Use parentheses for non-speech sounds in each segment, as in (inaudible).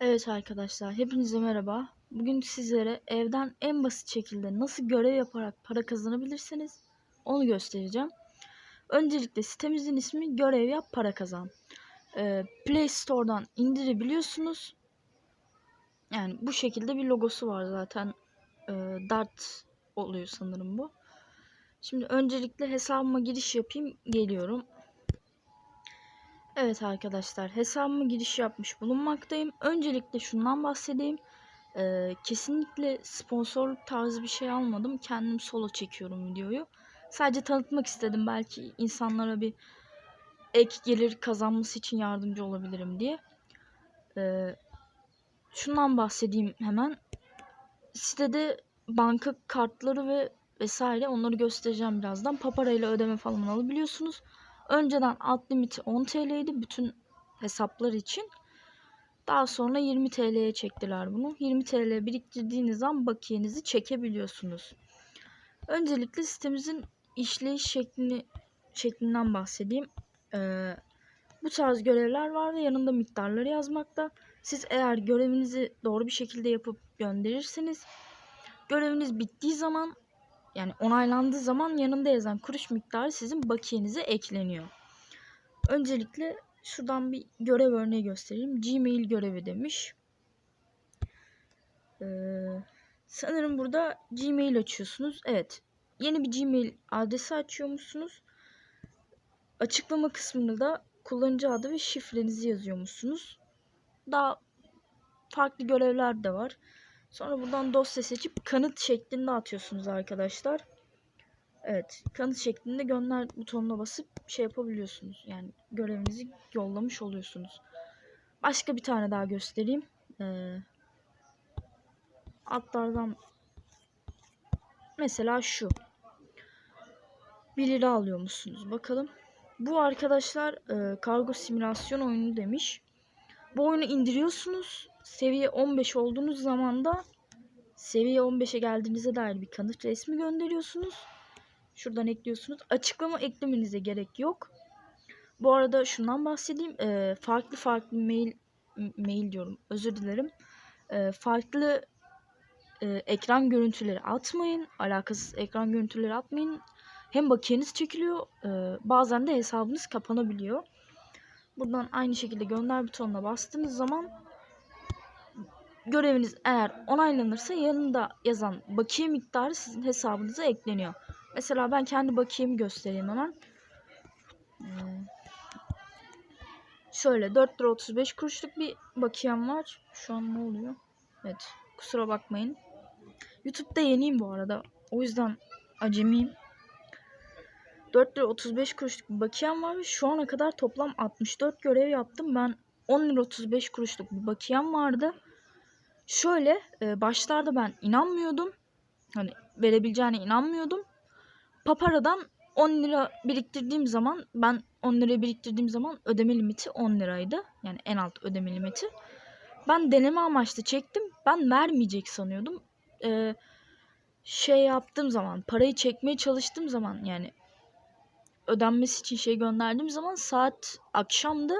Evet arkadaşlar, hepinize merhaba. Bugün sizlere evden en basit şekilde nasıl görev yaparak para kazanabilirsiniz onu göstereceğim. Öncelikle sitemizin ismi Görev Yap Para Kazan. Ee, Play Store'dan indirebiliyorsunuz. Yani bu şekilde bir logosu var zaten. Ee, Dart oluyor sanırım bu. Şimdi öncelikle hesabıma giriş yapayım. Geliyorum. Evet arkadaşlar hesabıma giriş yapmış bulunmaktayım. Öncelikle şundan bahsedeyim. Ee, kesinlikle sponsorluk tarzı bir şey almadım. Kendim solo çekiyorum videoyu. Sadece tanıtmak istedim. Belki insanlara bir ek gelir kazanması için yardımcı olabilirim diye. Ee, şundan bahsedeyim hemen. Sitede banka kartları ve vesaire onları göstereceğim birazdan. Papara ile ödeme falan alabiliyorsunuz. Önceden alt limiti 10 TL'ydi bütün hesaplar için. Daha sonra 20 TL'ye çektiler bunu. 20 TL biriktirdiğiniz zaman bakiyenizi çekebiliyorsunuz. Öncelikle sitemizin işleyiş şeklini şeklinden bahsedeyim. Ee, bu tarz görevler var ve yanında miktarları yazmakta. Siz eğer görevinizi doğru bir şekilde yapıp gönderirseniz göreviniz bittiği zaman yani onaylandığı zaman yanında yazan kuruş miktarı sizin bakiyenize ekleniyor. Öncelikle şuradan bir görev örneği göstereyim. Gmail görevi demiş. Ee, sanırım burada Gmail açıyorsunuz. Evet. Yeni bir Gmail adresi açıyormuşsunuz. Açıklama kısmında da kullanıcı adı ve şifrenizi yazıyormuşsunuz. Daha farklı görevler de var. Sonra buradan dosya seçip kanıt şeklinde atıyorsunuz arkadaşlar. Evet kanıt şeklinde gönder butonuna basıp şey yapabiliyorsunuz. Yani görevinizi yollamış oluyorsunuz. Başka bir tane daha göstereyim. Ee, atlardan mesela şu. 1 lira alıyormuşsunuz. Bakalım. Bu arkadaşlar e, kargo simülasyon oyunu demiş. Bu oyunu indiriyorsunuz. Seviye 15 olduğunuz zaman da seviye 15'e geldiğinize dair bir kanıt resmi gönderiyorsunuz. Şuradan ekliyorsunuz. Açıklama eklemenize gerek yok. Bu arada şundan bahsedeyim. E, farklı farklı mail mail diyorum. Özür dilerim. E, farklı e, ekran görüntüleri atmayın. Alakasız ekran görüntüleri atmayın. Hem bakiyeniz çekiliyor. E, bazen de hesabınız kapanabiliyor. Buradan aynı şekilde gönder butonuna bastığınız zaman göreviniz eğer onaylanırsa yanında yazan bakiye miktarı sizin hesabınıza ekleniyor. Mesela ben kendi bakiyemi göstereyim hemen. Ee, şöyle 4 lira 35 kuruşluk bir bakiyem var. Şu an ne oluyor? Evet kusura bakmayın. Youtube'da yeniyim bu arada. O yüzden acemiyim. 4 lira 35 kuruşluk bir bakiyem var ve şu ana kadar toplam 64 görev yaptım. Ben 10 lira 35 kuruşluk bir bakiyem vardı. Şöyle e, başlarda ben inanmıyordum. Hani verebileceğine inanmıyordum. Papara'dan 10 lira biriktirdiğim zaman ben 10 lira biriktirdiğim zaman ödeme limiti 10 liraydı. Yani en alt ödeme limiti. Ben deneme amaçlı çektim. Ben vermeyecek sanıyordum. Ee, şey yaptığım zaman parayı çekmeye çalıştığım zaman yani ödenmesi için şey gönderdiğim zaman saat akşamdı.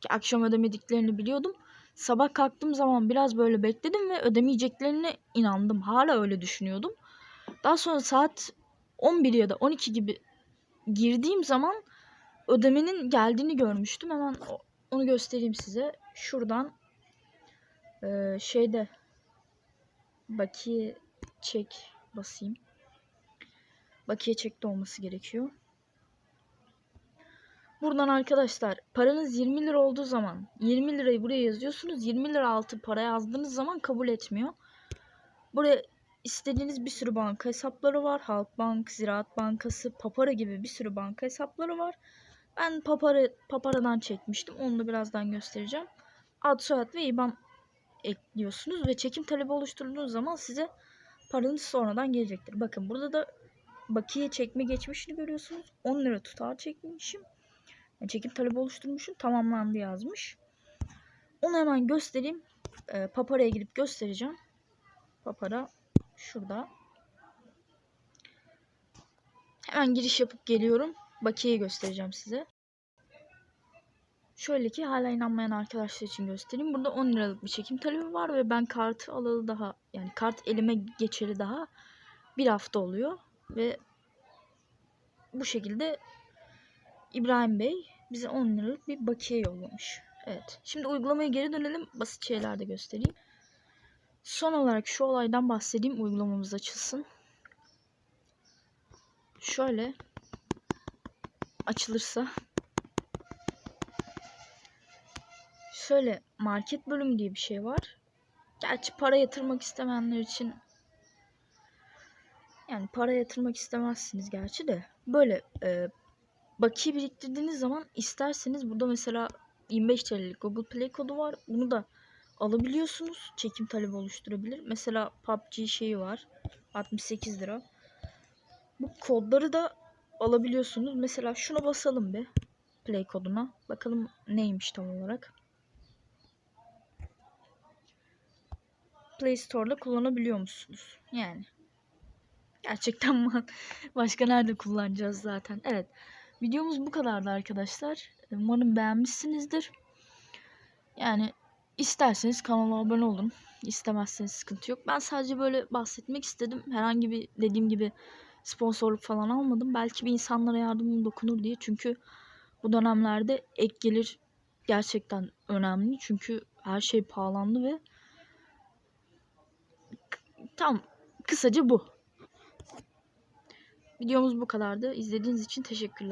Ki akşam ödemediklerini biliyordum. Sabah kalktığım zaman biraz böyle bekledim ve ödemeyeceklerine inandım. Hala öyle düşünüyordum. Daha sonra saat 11 ya da 12 gibi girdiğim zaman ödemenin geldiğini görmüştüm. Hemen onu göstereyim size. Şuradan e, şeyde bakiye çek basayım. Bakiye çekte olması gerekiyor. Buradan arkadaşlar paranız 20 lira olduğu zaman 20 lirayı buraya yazıyorsunuz. 20 lira altı para yazdığınız zaman kabul etmiyor. Buraya istediğiniz bir sürü banka hesapları var. Halkbank, Ziraat Bankası, Papara gibi bir sürü banka hesapları var. Ben Papara, Papara'dan çekmiştim. Onu da birazdan göstereceğim. Ad, soyad ve IBAN ekliyorsunuz ve çekim talebi oluşturduğunuz zaman size paranız sonradan gelecektir. Bakın burada da bakiye çekme geçmişini görüyorsunuz. 10 lira tutar çekmişim. Yani çekim talebi oluşturmuşum. Tamamlandı yazmış. Onu hemen göstereyim. E, Papara'ya gidip göstereceğim. Papara şurada. Hemen giriş yapıp geliyorum. Bakiyeyi göstereceğim size. Şöyle ki hala inanmayan arkadaşlar için göstereyim. Burada 10 liralık bir çekim talebi var ve ben kartı alalı daha yani kart elime geçeli daha bir hafta oluyor ve bu şekilde İbrahim Bey bize 10 liralık bir bakiye yollamış. Evet. Şimdi uygulamaya geri dönelim. Basit şeyler de göstereyim. Son olarak şu olaydan bahsedeyim. Uygulamamız açılsın. Şöyle açılırsa şöyle market bölümü diye bir şey var. Gerçi para yatırmak istemeyenler için yani para yatırmak istemezsiniz gerçi de böyle e, bakiye biriktirdiğiniz zaman isterseniz burada mesela 25 TL'lik Google Play kodu var. Bunu da alabiliyorsunuz. Çekim talebi oluşturabilir. Mesela PUBG şeyi var. 68 lira. Bu kodları da alabiliyorsunuz. Mesela şuna basalım bir. Play koduna. Bakalım neymiş tam olarak. Play Store'da kullanabiliyor musunuz? Yani. Gerçekten (laughs) mi? Başka nerede kullanacağız zaten? Evet. Videomuz bu kadardı arkadaşlar. Umarım beğenmişsinizdir. Yani isterseniz kanala abone olun. İstemezseniz sıkıntı yok. Ben sadece böyle bahsetmek istedim. Herhangi bir dediğim gibi sponsorluk falan almadım. Belki bir insanlara yardımım dokunur diye. Çünkü bu dönemlerde ek gelir gerçekten önemli. Çünkü her şey pahalandı ve tam kısaca bu. Videomuz bu kadardı. İzlediğiniz için teşekkürler.